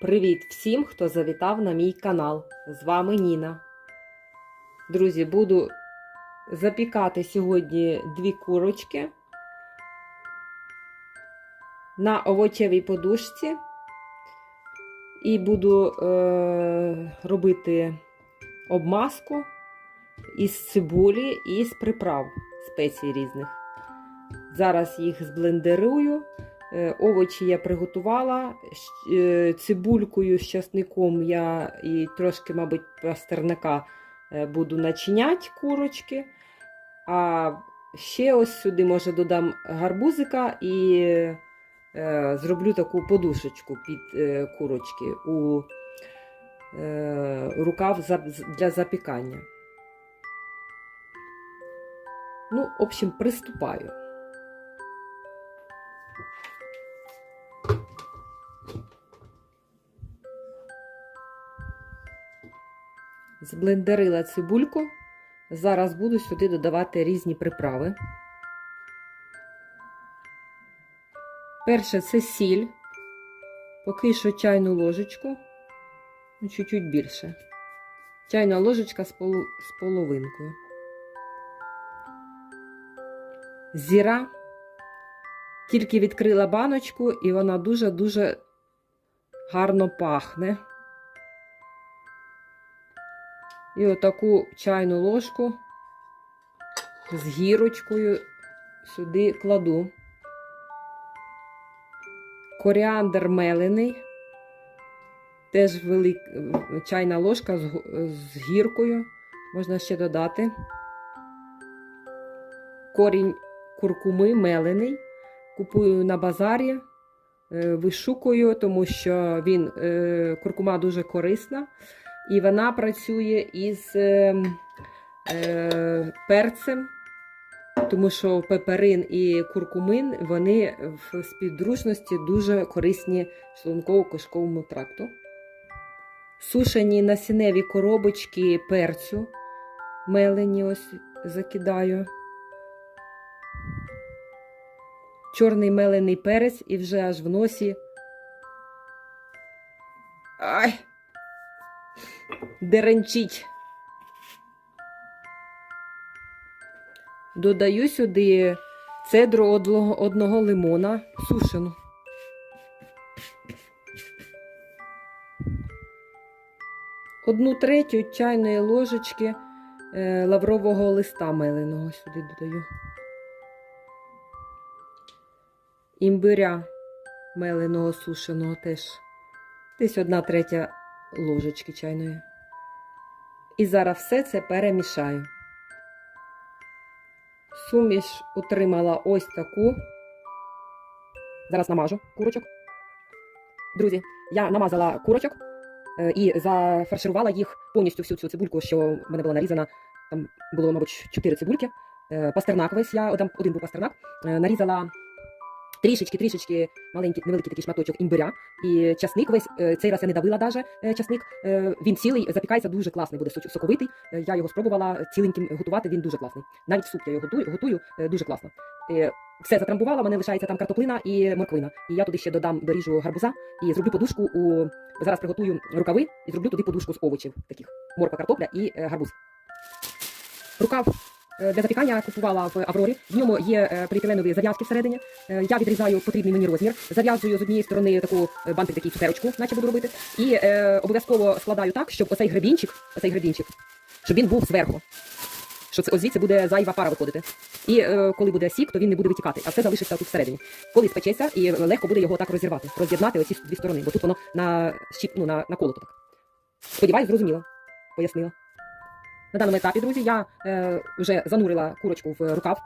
Привіт всім, хто завітав на мій канал. З вами Ніна. Друзі, буду запікати сьогодні дві курочки на овочевій подушці. І буду е, робити обмазку із цибулі і з приправ спецій різних. Зараз їх зблендерую. Е, Овочі я приготувала. Е, Цибулькою з часником я і трошки, мабуть, пастернака е, буду начиняти курочки. А ще ось сюди, може, додам гарбузика і е, зроблю таку подушечку під е, курочки у е, рукав для запікання. Ну, в общем, приступаю. Зблендерила цибульку. Зараз буду сюди додавати різні приправи. Перше це сіль. Поки що чайну ложечку, ну, чуть-чуть більше. Чайна ложечка з, полу, з половинкою. Зіра. Тільки відкрила баночку, і вона дуже-дуже гарно пахне. І отаку чайну ложку з гірочкою сюди кладу. Коріандр мелений. Теж велик... чайна ложка з, з гіркою. Можна ще додати. Корінь куркуми мелений. Купую на базарі, е, вишукую, тому що він, е, куркума дуже корисна. І вона працює із е, е, перцем, тому що пеперин і куркумин вони в співдружності дуже корисні шлунково-кишковому тракту. Сушені насінневі коробочки перцю мелені ось закидаю. Чорний мелений перець і вже аж в носі. Ай! Деренчить. Додаю сюди цедру одного, одного лимона сушену. Одну третю чайної ложечки е, лаврового листа меленого сюди додаю. Імбиря меленого сушеного теж. Десь одна третя ложечки чайної. І зараз все це перемішаю. Суміш отримала ось таку. Зараз намажу курочок. Друзі, я намазала курочок е, і зафарширувала їх повністю всю цю цибульку, що в мене була нарізана. Там було, мабуть, 4 цибульки. Е, Пастернак весь, я один, один був пастернак. Е, Нарізала трішечки, трішечки маленький, невеликий такий шматочок імбиря. І часник весь е, цей раз я не давила даже е, часник. Е, Він цілий, запікається дуже класний, буде соковитий. Я його спробувала ціленьким готувати, він дуже класний. Навіть суп я його готую, готую дуже класно. Все затрамбувала, мене лишається там картоплина і морквина. І я туди ще додам доріжу гарбуза і зроблю подушку у зараз приготую рукави і зроблю туди подушку з овочів таких: морква, картопля і гарбуз. Рукав е, для запікання купувала в Аврорі. В ньому є е, поліетиленові зав'язки всередині. Е, Я відрізаю потрібний мені розмір, зав'язую з однієї сторони таку бантик, такий цукерочку, наче буду робити, і е, обов'язково складаю так, щоб оцей гребінчик, оцей гребінчик, щоб він був зверху. Що це звідси буде зайва пара виходити. І е, коли буде сік, то він не буде витікати, а все залишиться тут всередині. Коли спечеться, і легко буде його так розірвати, роз'єднати оці дві сторони, бо тут воно на щіп, ну, на, на колото так. Сподіваюсь, зрозуміло. Пояснила. На даному етапі, друзі, я е, вже занурила курочку в рукав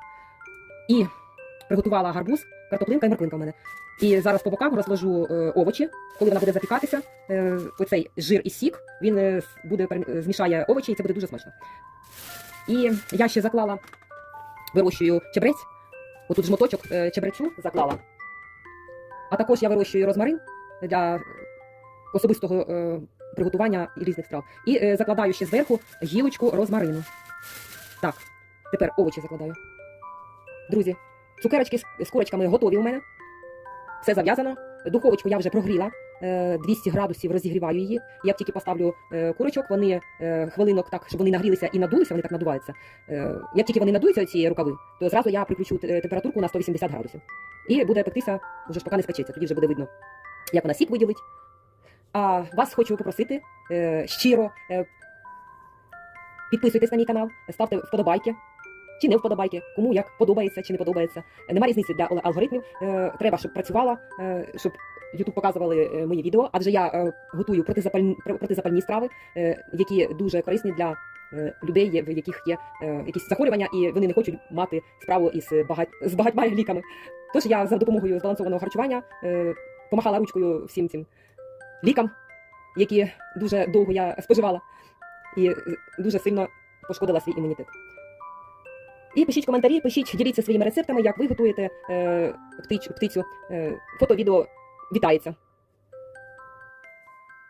і приготувала гарбуз, картоплинка і морквинка в мене. І зараз по бокам розложу е, овочі. Коли вона буде запікатися, е, оцей жир і сік, він е, буде е, змішає овочі, і це буде дуже смачно. І я ще заклала, вирощую чебрець. Отут жмоточок е, чебрецю заклала. А також я вирощую розмарин для особистого е, приготування різних страв. І е, закладаю ще зверху гілочку розмарину. Так, тепер овочі закладаю. Друзі, цукерочки з, курочками готові у мене. Все зав'язано. Духовочку я вже прогріла. е, 200 градусів розігріваю її. Як тільки поставлю е, курочок, вони е, хвилинок так, щоб вони нагрілися і надулися, вони так надуваються. Е, Як тільки вони надуються, ці рукави, то зразу я приключу те- температурку на 180 градусів. І буде пектися, вже ж поки не спечеться, тоді вже буде видно, як вона сік виділить. А вас хочу попросити е, щиро е, підписуйтесь на мій канал, ставте вподобайки. Чи не вподобайки, кому як подобається чи не подобається. Нема різниці для алгоритмів. Е, треба, щоб працювала, е, щоб YouTube показували е, мої відео, адже я е, готую протизапальні, пр- протизапальні страви, е, які дуже корисні для е, людей, в яких є е, якісь захворювання, і вони не хочуть мати справу із багать, з багатьма ліками. Тож я за допомогою збалансованого харчування е, помахала ручкою всім цим лікам, які дуже довго я споживала, і е, дуже сильно пошкодила свій імунітет. І пишіть коментарі, пишіть, діліться своїми рецептами, як ви готуєте е, птич, птицю. Е, фото, відео вітається.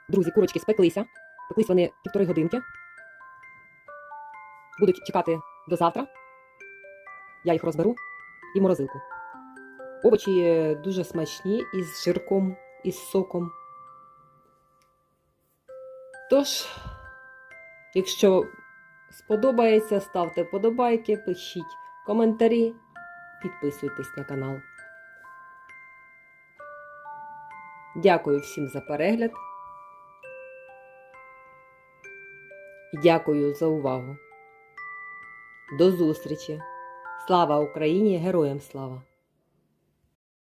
Друзі, курочки спеклися. Пеклись вони півтори годинки. Будуть чекати до завтра. Я їх розберу і морозилку. Овочі дуже смачні із жирком, із соком. Тож, якщо сподобається, ставте вподобайки, пишіть коментарі, підписуйтесь на канал. Дякую всім за перегляд. Дякую за увагу. До зустрічі! Слава Україні! Героям слава!